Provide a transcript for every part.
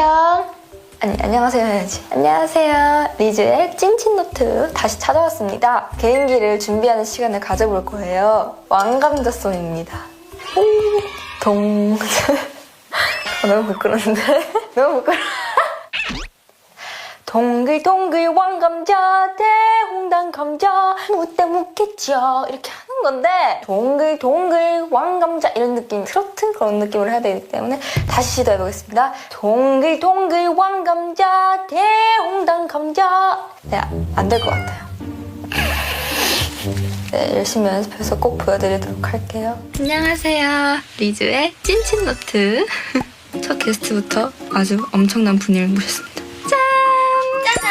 안녕. 아니, 안녕하세요 해야지. 안녕하세요. 리즈의 찐친노트 다시 찾아왔습니다. 개인기를 준비하는 시간을 가져볼 거예요. 왕감자송입니다. 오, 동. 아, 너무 부끄러운데? 너무 부끄러워. 동글동글 왕감자 대홍당 감자 묻다 묻겠죠 이렇게 건데 동글 동글 왕감자 이런 느낌 트로트 그런 느낌으로 해야 되기 때문에 다시 시도해 보겠습니다 동글 동글 왕감자 대홍당 감자 네 안 될 것 같아요 네 열심히 연습해서 꼭 보여드리도록 할게요 안녕하세요 리즈의 찐친노트 첫 게스트부터 아주 엄청난 분을 모셨습니다 짠! 짜잔!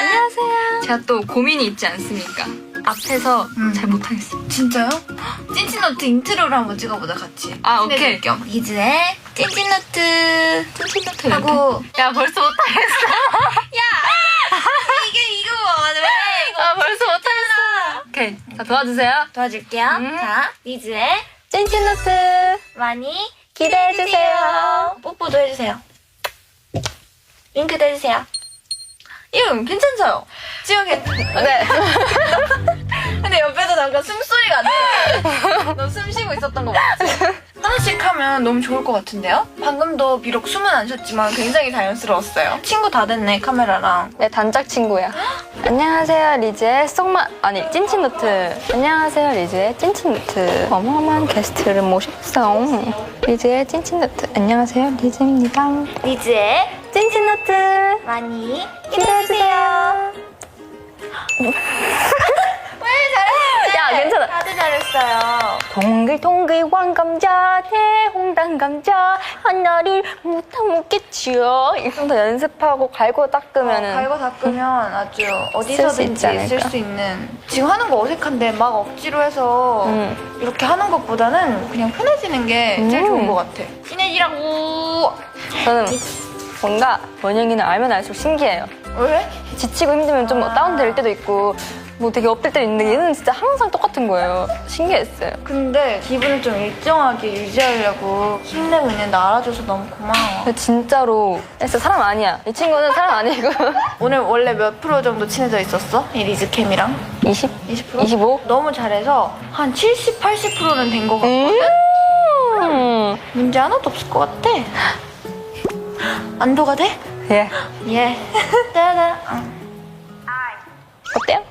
안녕하세요. 제가 또 고민이 있지 않습니까? 앞에서 음. 잘 못하겠어요. 진짜요? 찐찐노트 인트로를 한번 찍어보자 같이 아, 오케이. 겸 리즈의 찐찐노트 찐친노트 하고 야 벌써 못하겠어. 이게 이거 왜 이거 아 벌써 못하겠어. 오케이. 자 도와주세요. 도와줄게요 음. 자 리즈의 찐친노트 많이 기대해주세요. 뽀뽀도 해주세요 윙크도 해주세요 이거 괜찮죠? 지금 괜찮 네. 잠깐 숨소리가 안 들려. 너 숨 쉬고 있었던 거 맞지? 하나씩 하면 너무 좋을 것 같은데요? 방금도 비록 숨은 안 쉬었지만 굉장히 자연스러웠어요. 친구 다 됐네, 카메라랑. 내 단짝 친구야. 안녕하세요 리즈의 속마 아니 찐친노트. 안녕하세요 리즈의 찐친노트. 어마어마한 게스트를 모셨어. 리즈의 찐친노트. 안녕하세요 리즈입니다. 리즈의 찐친노트. 많이 기대해주세요. 동글동글 왕감자 대홍당 감자 하나를 못하 먹겠지요. 좀 더 연습하고 갈고 닦으면은 어, 갈고 닦으면 아주 어디서든지 않을까? 쓸수 있는. 지금 하는 거 어색한데 막 억지로 해서 음. 이렇게 하는 것보다는 그냥 편해지는 게 제일 음. 좋은 것 같아. 친해지라고! 저는 뭔가 원영이는 알면 알수록 신기해요. 왜? 지치고 힘들면 좀 아. 다운될 때도 있고 뭐 되게 업될 때도 있는데 얘는 진짜 항상 똑같은 거예요. 신기했어요. 근데 기분을 좀 일정하게 유지하려고 힘내고 있는데 알아줘서 너무 고마워. 근데 진짜로 진짜 사람 아니야. 이 친구는 사람 아니고 오늘 원래 몇 프로 정도 친해져 있었어? 이 리즈캠이랑? 20? 20%? 25? 너무 잘해서 한 70, 80%는 된 것 같아. 음. 문제 하나도 없을 것 같아. 안도가 돼? 예. 예. 어때요?